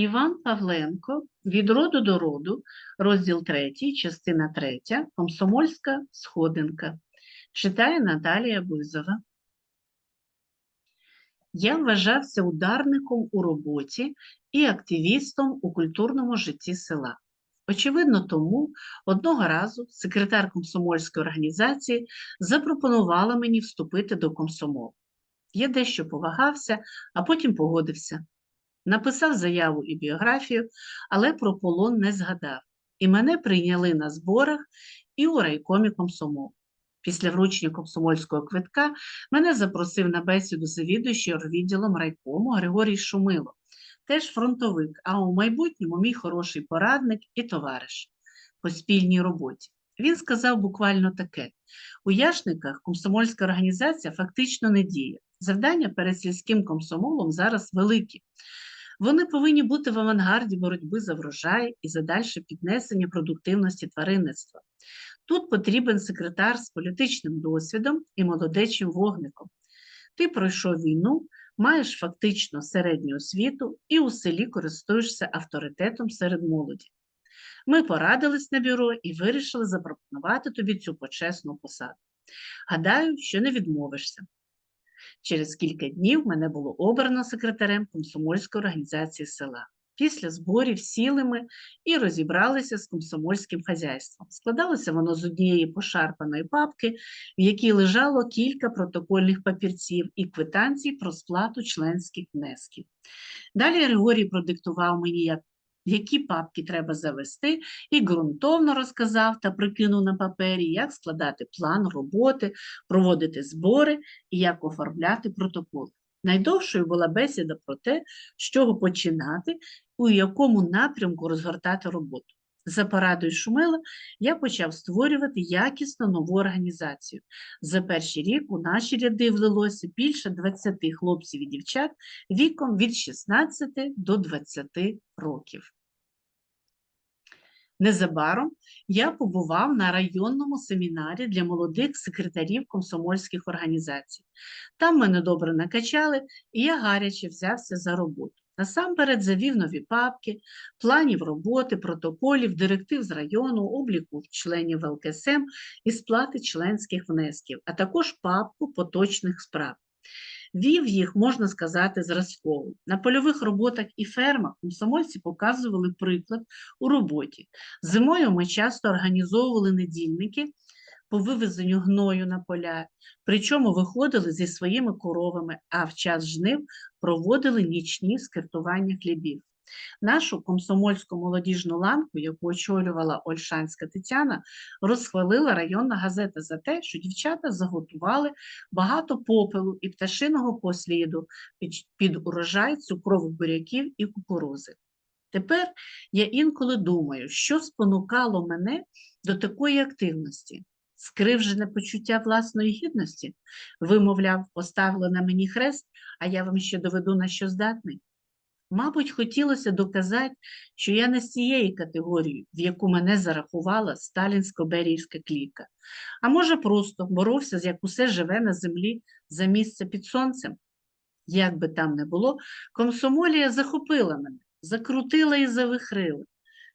Іван Павленко від роду до роду, розділ 3, частина 3, Комсомольська сходинка. Читає Наталія Бузова. Я вважався ударником у роботі і активістом у культурному житті села. Очевидно, тому одного разу секретар комсомольської організації запропонувала мені вступити до комсомолу. Я дещо повагався, а потім погодився. Написав заяву і біографію, але про полон не згадав. І мене прийняли на зборах і у райкомі комсомолу. Після вручення комсомольського квитка мене запросив на бесіду завідуючий відділом райкому Григорій Шумило, теж фронтовик, а у майбутньому мій хороший порадник і товариш по спільній роботі. Він сказав буквально таке: у Яшниках комсомольська організація фактично не діє. Завдання перед сільським комсомолом зараз великі. Вони повинні бути в авангарді боротьби за врожай і за дальше піднесення продуктивності тваринництва. Тут потрібен секретар з політичним досвідом і молодечим вогником. Ти пройшов війну, маєш фактично середню освіту і у селі користуєшся авторитетом серед молоді. Ми порадились на бюро і вирішили запропонувати тобі цю почесну посаду. Гадаю, що не відмовишся. Через кілька днів мене було обрано секретарем комсомольської організації села. Після зборів сіли ми і розібралися з комсомольським хазяйством. Складалося воно з однієї пошарпаної папки, в якій лежало кілька протокольних папірців і квитанцій про сплату членських внесків. Далі Григорій продиктував мені, як які папки треба завести, і ґрунтовно розказав та прикинув на папері, як складати план роботи, проводити збори і як оформляти протоколи. Найдовшою була бесіда про те, з чого починати, у якому напрямку розгортати роботу. За порадою Шумила я почав створювати якісно нову організацію. За перший рік у наші ряди влилося більше 20 хлопців і дівчат віком від 16 до 20 років. Незабаром я побував на районному семінарі для молодих секретарів комсомольських організацій. Там мене добре накачали, і я гаряче взявся за роботу. Насамперед завів нові папки, планів роботи, протоколів, директив з району, обліку членів ЛКСМ і сплати членських внесків, а також папку поточних справ. Вів їх, можна сказати, зразково. На польових роботах і фермах комсомольці показували приклад у роботі. Зимою ми часто організовували недільники по вивезенню гною на поля, причому виходили зі своїми коровами, а в час жнив проводили нічні скиртування хлібів. Нашу комсомольську молодіжну ланку, яку очолювала Ольшанська Тетяна, розхвалила районна газета за те, що дівчата заготували багато попелу і пташиного посліду під, під урожай цукрових буряків і кукурузи. Тепер я інколи думаю, що спонукало мене до такої активності. Скривжене почуття власної гідності, вимовляв, поставили на мені хрест, а я вам ще доведу на що здатний. Мабуть, хотілося доказати, що я не з цієї категорії, в яку мене зарахувала сталінсько-берійська кліка, а може, просто боровся, з як усе живе на землі за місце під сонцем. Як би там не було, комсомолія захопила мене, закрутила і завихрила.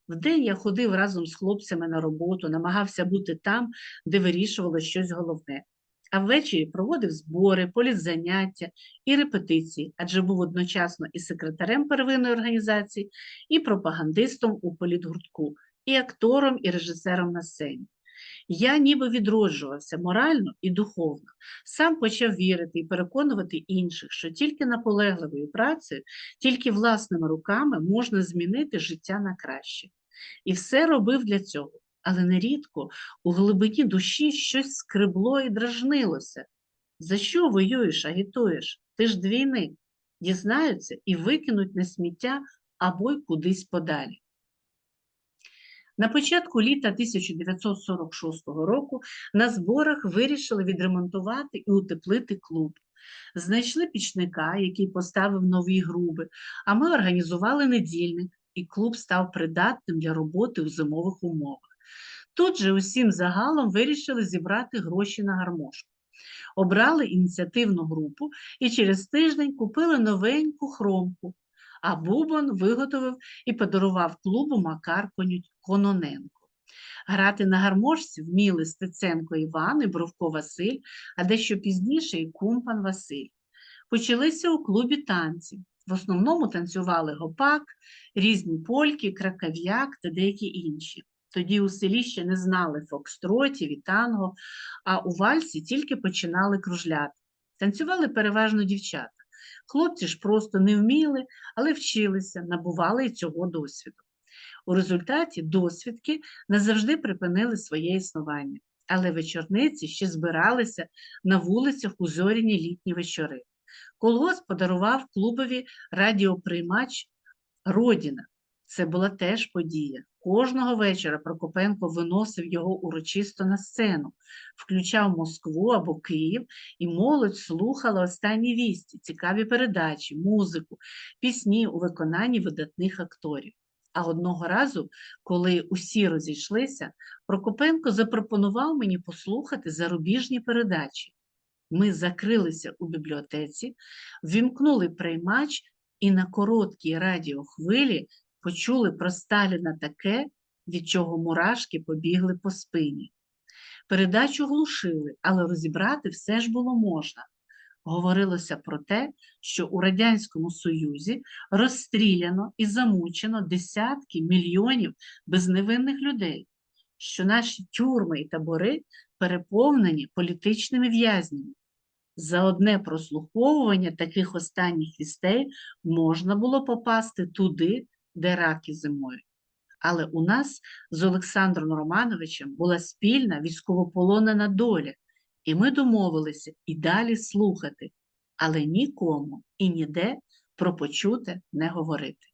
Вдень я ходив разом з хлопцями на роботу, намагався бути там, де вирішувало щось головне а ввечері проводив збори, політзаняття і репетиції, адже був одночасно і секретарем первинної організації, і пропагандистом у політгуртку, і актором, і режисером на сцені. Я ніби відроджувався морально і духовно, сам почав вірити і переконувати інших, що тільки наполегливою працею, тільки власними руками можна змінити життя на краще. І все робив для цього але нерідко у глибині душі щось скребло і дражнилося. За що воюєш, агітуєш? Ти ж двійник. Дізнаються і викинуть на сміття або й кудись подалі. На початку літа 1946 року на зборах вирішили відремонтувати і утеплити клуб. Знайшли пічника, який поставив нові груби, а ми організували недільник, і клуб став придатним для роботи у зимових умовах. Тут же усім загалом вирішили зібрати гроші на гармошку. Обрали ініціативну групу і через тиждень купили новеньку хромку, а Бубон виготовив і подарував клубу Макар Кононенко. Грати на гармошці вміли Стеценко Іван і Бровко Василь, а дещо пізніше і Кумпан Василь. Почалися у клубі танці. В основному танцювали гопак, різні польки, кракав'як та деякі інші. Тоді у селі ще не знали фокстротів і танго, а у вальсі тільки починали кружляти. Танцювали переважно дівчата. Хлопці ж просто не вміли, але вчилися, набували й цього досвіду. У результаті досвідки назавжди припинили своє існування, але вечорниці ще збиралися на вулицях у зоряні літні вечори. Колгосп подарував клубові радіоприймач Родіна. Це була теж подія. Кожного вечора Прокопенко виносив його урочисто на сцену, включав Москву або Київ, і молодь слухала останні вісті, цікаві передачі, музику, пісні у виконанні видатних акторів. А одного разу, коли усі розійшлися, Прокопенко запропонував мені послухати зарубіжні передачі. Ми закрилися у бібліотеці, ввімкнули приймач і на короткій радіохвилі почули про Сталіна таке, від чого мурашки побігли по спині. Передачу глушили, але розібрати все ж було можна. Говорилося про те, що у Радянському Союзі розстріляно і замучено десятки мільйонів безневинних людей, що наші тюрми і табори переповнені політичними в'язнями. За одне прослуховування таких останніх вістей можна було попасти туди, де раки зимою. Але у нас з Олександром Романовичем була спільна військовополонена доля, і ми домовилися і далі слухати, але нікому і ніде про почуте не говорити.